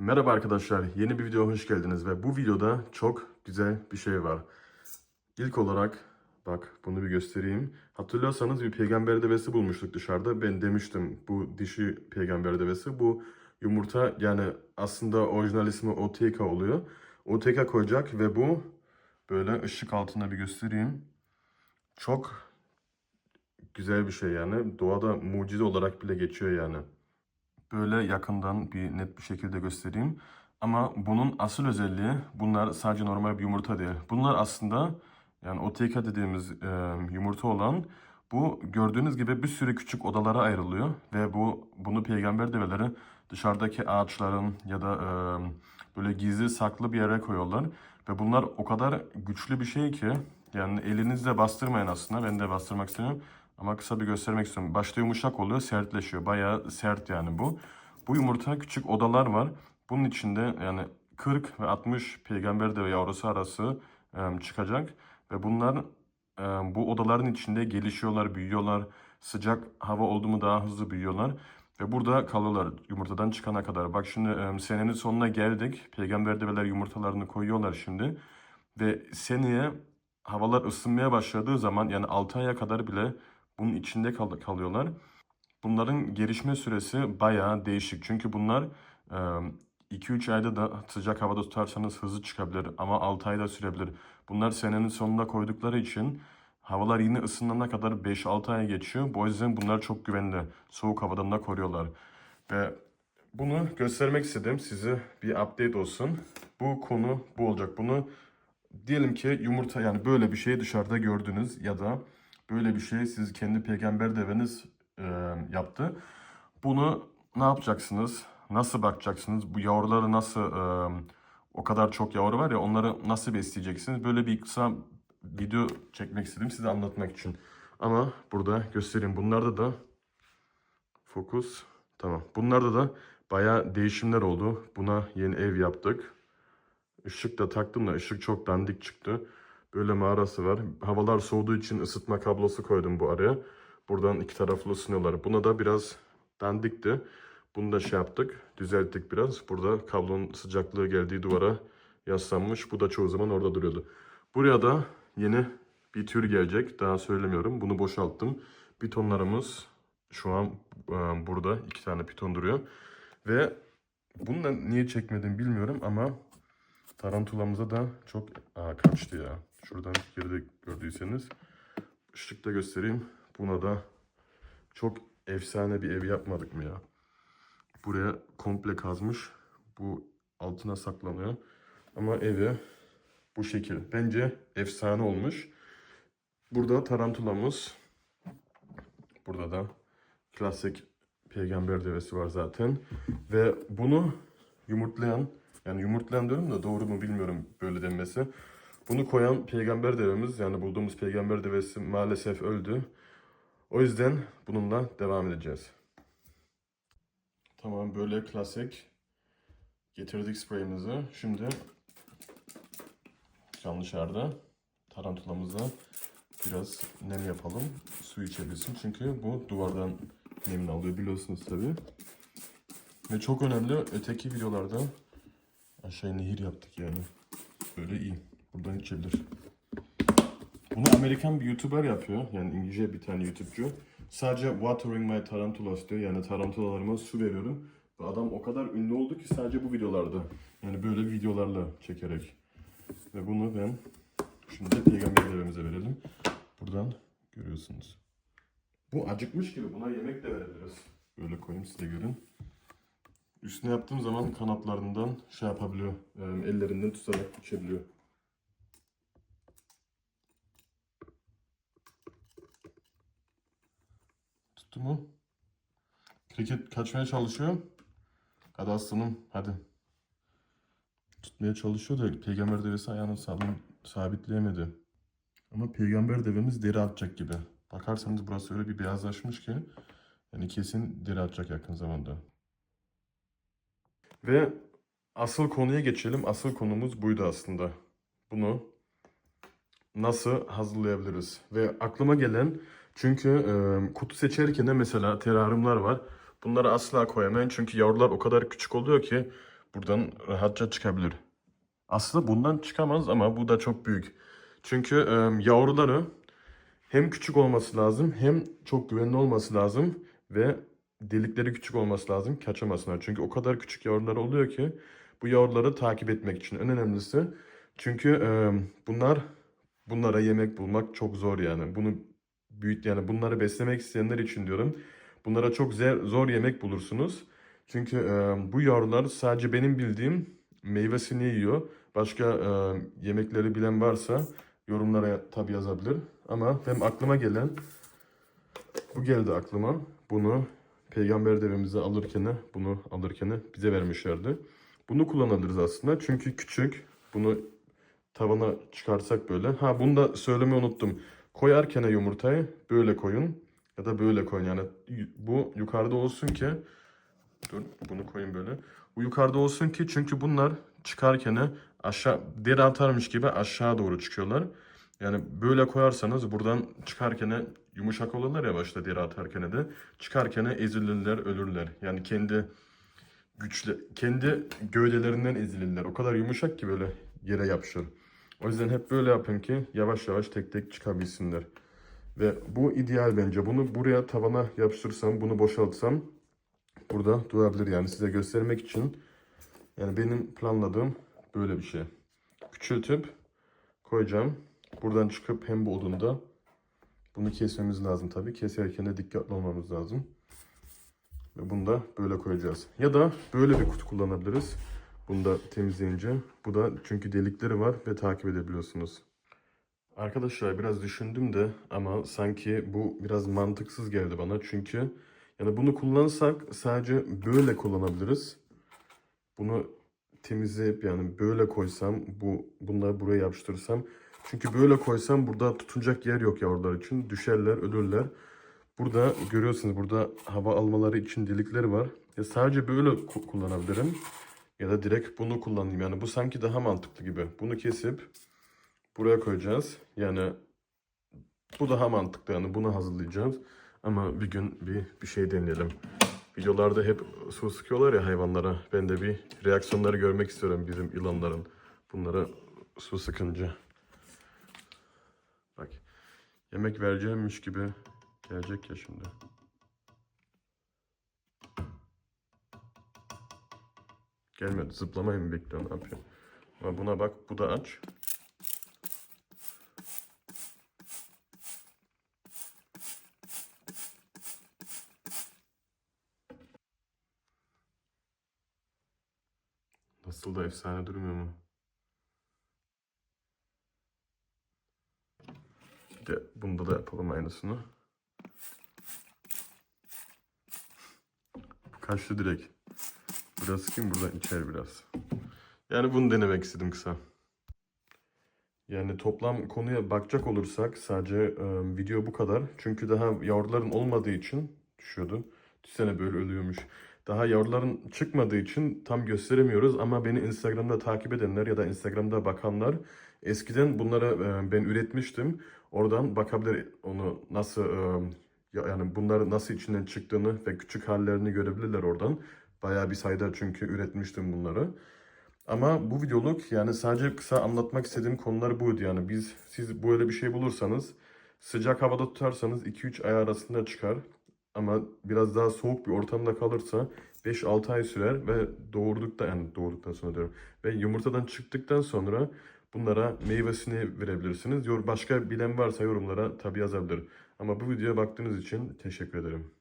Merhaba arkadaşlar, yeni bir videoya hoş geldiniz ve bu videoda çok güzel bir şey var. İlk olarak, bak bunu bir göstereyim. Hatırlıyorsanız bir peygamber devesi bulmuştuk dışarıda. Ben demiştim bu dişi peygamber devesi. Bu yumurta yani aslında orijinal ismi OTK oluyor. OTK koyacak ve bu böyle ışık altında bir göstereyim. Çok güzel bir şey yani. Doğada mucize olarak bile geçiyor yani böyle yakından bir net bir şekilde göstereyim. Ama bunun asıl özelliği bunlar sadece normal bir yumurta değil. Bunlar aslında yani OTK dediğimiz e, yumurta olan bu gördüğünüz gibi bir sürü küçük odalara ayrılıyor ve bu bunu peygamber develeri dışarıdaki ağaçların ya da e, böyle gizli saklı bir yere koyuyorlar ve bunlar o kadar güçlü bir şey ki yani elinizle bastırmayın aslında ben de bastırmak istemiyorum ama kısa bir göstermek istiyorum. Başta yumuşak oluyor, sertleşiyor. Bayağı sert yani bu. Bu yumurta küçük odalar var. Bunun içinde yani 40 ve 60 peygamber deve yavrusu arası çıkacak. Ve bunlar bu odaların içinde gelişiyorlar, büyüyorlar. Sıcak hava oldu mu daha hızlı büyüyorlar. Ve burada kalıyorlar yumurtadan çıkana kadar. Bak şimdi senenin sonuna geldik. Peygamber develer yumurtalarını koyuyorlar şimdi. Ve seneye havalar ısınmaya başladığı zaman yani 6 aya kadar bile bunun içinde kal- kalıyorlar. Bunların gelişme süresi bayağı değişik. Çünkü bunlar 2-3 ayda da sıcak havada tutarsanız hızlı çıkabilir ama 6 ayda sürebilir. Bunlar senenin sonunda koydukları için havalar yine ısınana kadar 5-6 ay geçiyor. Bu yüzden bunlar çok güvenli. Soğuk havadan da koruyorlar. Ve bunu göstermek istedim size bir update olsun. Bu konu bu olacak. Bunu diyelim ki yumurta yani böyle bir şey dışarıda gördünüz ya da böyle bir şey siz kendi peygamber deveniz e, yaptı. Bunu ne yapacaksınız? Nasıl bakacaksınız? Bu yavruları nasıl e, o kadar çok yavru var ya onları nasıl besleyeceksiniz? Böyle bir kısa video çekmek istedim size anlatmak için. Ama burada göstereyim. Bunlarda da fokus. Tamam. Bunlarda da bayağı değişimler oldu. Buna yeni ev yaptık. Işık da taktım da ışık çok dandik çıktı. Böyle mağarası var. Havalar soğuduğu için ısıtma kablosu koydum bu araya. Buradan iki taraflı ısınıyorlar. Buna da biraz dandikti. Bunu da şey yaptık. Düzelttik biraz. Burada kablonun sıcaklığı geldiği duvara yaslanmış. Bu da çoğu zaman orada duruyordu. Buraya da yeni bir tür gelecek. Daha söylemiyorum. Bunu boşalttım. Pitonlarımız şu an e, burada. iki tane piton duruyor. Ve bunu da niye çekmedim bilmiyorum ama tarantulamıza da çok Aa, kaçtı ya. Şuradan geride gördüyseniz ışıkta göstereyim. Buna da çok efsane bir ev yapmadık mı ya? Buraya komple kazmış. Bu altına saklanıyor. Ama evi bu şekil. Bence efsane olmuş. Burada tarantulamız. Burada da klasik peygamber devesi var zaten. Ve bunu yumurtlayan, yani yumurtlayan diyorum da doğru mu bilmiyorum böyle denmesi. Bunu koyan peygamber devemiz yani bulduğumuz peygamber devesi maalesef öldü. O yüzden bununla devam edeceğiz. Tamam böyle klasik getirdik spreyimizi. Şimdi can dışarıda tarantulamıza biraz nem yapalım. Su içebilsin çünkü bu duvardan nemini alıyor biliyorsunuz tabi. Ve çok önemli öteki videolarda aşağıya nehir yaptık yani. Böyle iyi. Buradan içebilir. Bunu Amerikan bir YouTuber yapıyor. Yani İngilizce bir tane YouTube'cu. Sadece watering my tarantulas diyor. Yani tarantulalarıma su veriyorum. Ve adam o kadar ünlü oldu ki sadece bu videolarda. Yani böyle videolarla çekerek. Ve bunu ben şimdi peygamber devemize verelim. Buradan görüyorsunuz. Bu acıkmış gibi buna yemek de verebiliriz. Böyle koyayım size görün. Üstüne yaptığım zaman kanatlarından şey yapabiliyor. Ellerinden tutarak içebiliyor. Tuttu mu? Kriket kaçmaya çalışıyor. Hadi aslanım hadi. Tutmaya çalışıyor da peygamber devesi ayağını sağlam sabitleyemedi. Ama peygamber devemiz deri atacak gibi. Bakarsanız burası öyle bir beyazlaşmış ki yani kesin deri atacak yakın zamanda. Ve asıl konuya geçelim. Asıl konumuz buydu aslında. Bunu nasıl hazırlayabiliriz? Ve aklıma gelen çünkü e, kutu seçerken de mesela teraryumlar var. Bunları asla koyamayın çünkü yavrular o kadar küçük oluyor ki buradan rahatça çıkabilir. Aslında bundan çıkamaz ama bu da çok büyük. Çünkü e, yavruları hem küçük olması lazım hem çok güvenli olması lazım ve delikleri küçük olması lazım kaçamasınlar. Çünkü o kadar küçük yavrular oluyor ki bu yavruları takip etmek için en önemlisi. Çünkü e, bunlar bunlara yemek bulmak çok zor yani. Bunu büyük yani bunları beslemek isteyenler için diyorum. Bunlara çok zor, zor yemek bulursunuz. Çünkü e, bu yavrular sadece benim bildiğim meyvesini yiyor. Başka e, yemekleri bilen varsa yorumlara tabi yazabilir. Ama benim aklıma gelen bu geldi aklıma. Bunu peygamber devemize alırken bunu alırken bize vermişlerdi. Bunu kullanabiliriz aslında. Çünkü küçük. Bunu tavana çıkarsak böyle. Ha bunu da söylemeyi unuttum. Koyarken yumurtayı böyle koyun. Ya da böyle koyun. Yani bu yukarıda olsun ki Dur bunu koyayım böyle. Bu yukarıda olsun ki çünkü bunlar çıkarken aşağı deri atarmış gibi aşağı doğru çıkıyorlar. Yani böyle koyarsanız buradan çıkarken yumuşak olurlar ya başta deri atarken de çıkarken ezilirler, ölürler. Yani kendi güçlü kendi gövdelerinden ezilirler. O kadar yumuşak ki böyle yere yapışır. O yüzden hep böyle yapın ki yavaş yavaş tek tek çıkabilsinler. Ve bu ideal bence. Bunu buraya tavana yapıştırsam, bunu boşaltsam burada durabilir yani size göstermek için. Yani benim planladığım böyle bir şey. Küçültüp koyacağım. Buradan çıkıp hem bu odunda bunu kesmemiz lazım tabii. Keserken de dikkatli olmamız lazım. Ve bunu da böyle koyacağız. Ya da böyle bir kutu kullanabiliriz. Bunu da temizleyince. Bu da çünkü delikleri var ve takip edebiliyorsunuz. Arkadaşlar biraz düşündüm de ama sanki bu biraz mantıksız geldi bana. Çünkü yani bunu kullansak sadece böyle kullanabiliriz. Bunu temizleyip yani böyle koysam bu bunları buraya yapıştırırsam çünkü böyle koysam burada tutunacak yer yok yavrular için. Düşerler, ölürler. Burada görüyorsunuz burada hava almaları için delikleri var. Ya sadece böyle ku- kullanabilirim. Ya da direkt bunu kullanayım. Yani bu sanki daha mantıklı gibi. Bunu kesip buraya koyacağız. Yani bu daha mantıklı yani bunu hazırlayacağız. Ama bir gün bir, bir şey deneyelim. Videolarda hep su sıkıyorlar ya hayvanlara. Ben de bir reaksiyonları görmek istiyorum bizim yılanların. Bunlara su sıkınca. Bak yemek vereceğimmiş gibi gelecek ya şimdi. Gelmedi. Zıplamayı mı bekliyor? Ne yapıyor? Ama buna bak. Bu da aç. Nasıl da efsane durmuyor mu? Bir de bunda da yapalım aynısını. Bu kaçtı direkt. Biraz sıkayım buradan içer biraz. Yani bunu denemek istedim kısa. Yani toplam konuya bakacak olursak sadece e, video bu kadar. Çünkü daha yavruların olmadığı için düşüyordu. Düşsene böyle ölüyormuş. Daha yavruların çıkmadığı için tam gösteremiyoruz ama beni Instagram'da takip edenler ya da Instagram'da bakanlar eskiden bunları e, ben üretmiştim. Oradan bakabilir onu nasıl e, ya- yani bunları nasıl içinden çıktığını ve küçük hallerini görebilirler oradan. Bayağı bir sayıda çünkü üretmiştim bunları. Ama bu videoluk yani sadece kısa anlatmak istediğim konular buydu yani. Biz siz böyle bir şey bulursanız sıcak havada tutarsanız 2-3 ay arasında çıkar. Ama biraz daha soğuk bir ortamda kalırsa 5-6 ay sürer ve doğurdukta yani doğurduktan sonra diyorum ve yumurtadan çıktıktan sonra bunlara meyvesini verebilirsiniz. Yor başka bilen varsa yorumlara tabi yazabilir. Ama bu videoya baktığınız için teşekkür ederim.